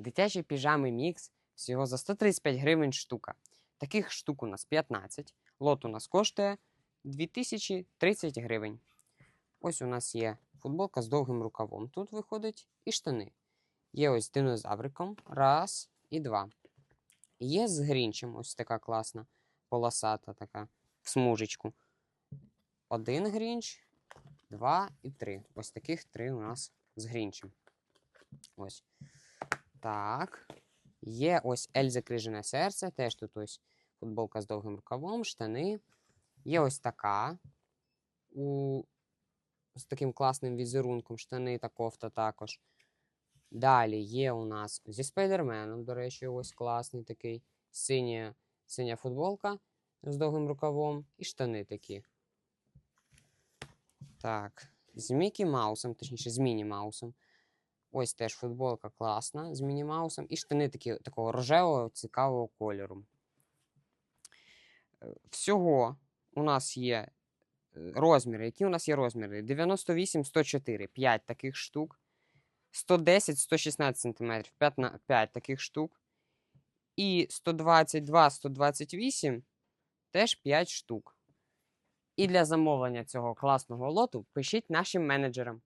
Дитячі піжами мікс всього за 135 гривень штука. Таких штук у нас 15. Лот у нас коштує 2030 гривень. Ось у нас є футболка з довгим рукавом. Тут виходить і штани. Є ось з динозавриком. Раз і два. Є з грінчем, ось така класна, полосата така в смужечку. Один грінч, два і три. Ось таких три у нас з грінчем. Ось. Так. Є ось Ельза Крижане серце. Теж тут ось футболка з довгим рукавом, штани. Є ось така. У... З таким класним візерунком, штани та кофта також. Далі є у нас зі спайдерменом, до речі, ось класний такий. Синя, синя футболка з довгим рукавом і штани такі. Так, з Мікі Маусом, точніше, з Міні Маусом. Ось теж футболка класна з Міні Маусом. І штани такі, такого рожевого, цікавого кольору. Е, Всього у нас є е, розміри. Які у нас є розміри? 98, 104, 5 таких штук. 110, 116 см, 5, 5 таких штук. І 122, 128 теж 5 штук. І для замовлення цього класного лоту пишіть нашим менеджерам.